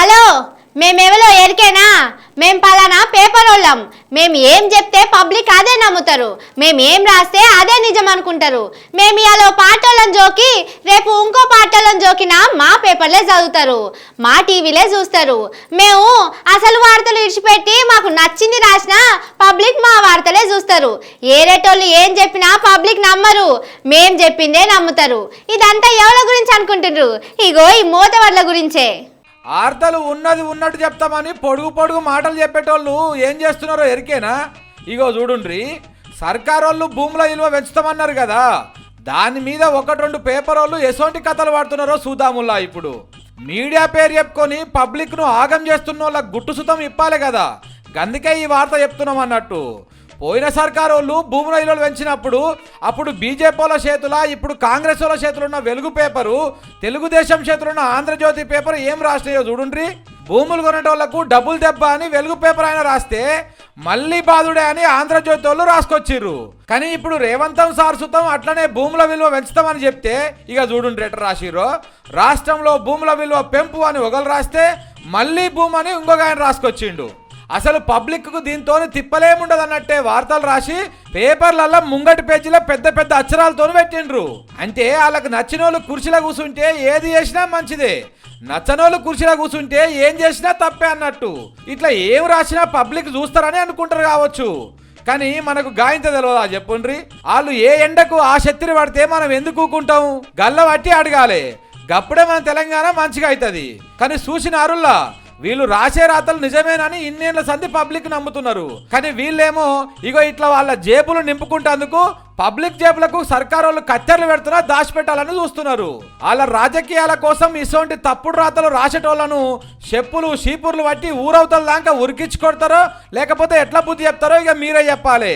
Hello మేమెవలో ఎరికేనా? మేం పలానా పేపర్ వాళ్ళం మేము ఏం చెప్తే పబ్లిక్ అదే నమ్ముతారు. మేము ఏం రాస్తే అదే నిజం అనుకుంటారు. మేము ఇవాళ పాటోళ్ళని జోకి రేపు ఇంకో పాటోళ్ళని జోకినా మా పేపర్లే చదువుతారు. మా టీవీలే చూస్తారు. మేము అసలు వార్తలు ఇడిచిపెట్టి మాకు నచ్చింది రాసినా పబ్లిక్ మా వార్తలే చూస్తారు. ఏరేటోళ్ళు ఏం చెప్పినా పబ్లిక్ నమ్మరు. మేం చెప్పిందే నమ్ముతారు. ఇదంతా ఎవరి గురించి అనుకుంటున్నారు ఇగో ఈ మూతవర్ల గురించే. వార్తలు ఉన్నది ఉన్నట్టు చెప్తామని పొడుగు పొడుగు మాటలు చెప్పేటోళ్ళు ఏం చేస్తున్నారో ఎరికేనా? ఇగో చూడుండ్రి సర్కార్ వాళ్ళు భూముల విలువ పెంచుతామన్నారు కదా దాని మీద ఒకటి రెండు పేపర్ వాళ్ళు ఎసోంటి కథలు వాడుతున్నారో సూదాముల్లా ఇప్పుడు. మీడియా పేరు చెప్పుకొని పబ్లిక్ను ఆగం చేస్తున్న వాళ్ళ గుట్టు సుతం ఇప్పాలి కదా గందుకే ఈ వార్త చెప్తున్నాం అన్నట్టు. పోయిన సర్కారు వాళ్ళు భూముల విలువలు పెంచినప్పుడు అప్పుడు బీజేపీ వాళ్ళ చేతుల ఇప్పుడు కాంగ్రెస్ వాళ్ళ చేతులు ఉన్న వెలుగు పేపరు తెలుగుదేశం చేతులు ఉన్న ఆంధ్రజ్యోతి పేపర్ ఏం రాసినాయో చూడుండ్రి? భూములు కొనేటోళ్ళకు డబ్బులు దెబ్బ అని వెలుగు పేపర్ ఆయన రాస్తే మళ్ళీ బాధుడే అని ఆంధ్రజ్యోతి వాళ్ళు రాసుకొచ్చిర్రు. కానీ ఇప్పుడు రేవంతం సార్ సుతం అట్లనే భూముల విలువ పెంచుతామని చెప్తే ఇక చూడుండ్రి ఎట్లా రాసిర్రో? రాష్ట్రంలో భూముల విలువ పెంపు అని ఒకరు రాస్తే మళ్ళీ భూమని ఇంకొక ఆయన రాసుకొచ్చిండు. అసలు పబ్లిక్కు దీంతో తిప్పలేముండదు అన్నట్టే వార్తలు రాసి పేపర్లలో ముంగటి పేజీలో పెద్ద పెద్ద అక్షరాలతో పెట్టిండ్రు. అంటే వాళ్ళకి నచ్చిన వాళ్ళు కుర్చీలో కూర్చుంటే ఏది చేసినా మంచిదే. నచ్చనోళ్ళు కుర్చీలో కూర్చుంటే ఏం చేసినా తప్పే అన్నట్టు. ఇట్లా ఏం రాసినా పబ్లిక్ చూస్తారని అనుకుంటారు కావచ్చు. కానీ మనకు గాయంత తెలియదా చెప్పుండ్రి? వాళ్ళు ఏ ఎండకు ఆ శక్తిని పడితే మనం ఎందుకు ఊకుంటాం? గల్ల పట్టి అడగాలి. గప్పుడే మన తెలంగాణ మంచిగా అవుతుంది కానీ చూసిన అరుల్లా వీళ్ళు రాసే రాతలు నిజమేనని ఇన్నేళ్ళ సంధి పబ్లిక్ నమ్ముతున్నారు. కానీ వీళ్ళేమో ఇగో ఇట్లా వాళ్ళ జేబులు నింపుకుంటేందుకు పబ్లిక్ జేబులకు సర్కారు వాళ్ళు కత్తెరలు పెడుతున్నా దాచిపెట్టాలని చూస్తున్నారు. వాళ్ళ రాజకీయాల కోసం ఇటువంటి తప్పుడు రాతలు రాసేటోళ్ళను చెప్పులు షీపుర్లు బట్టి ఊరవతల దాకా ఉరికించి కొడతారో లేకపోతే ఎట్లా బుద్ధి చెప్తారో ఇక మీరే చెప్పాలి.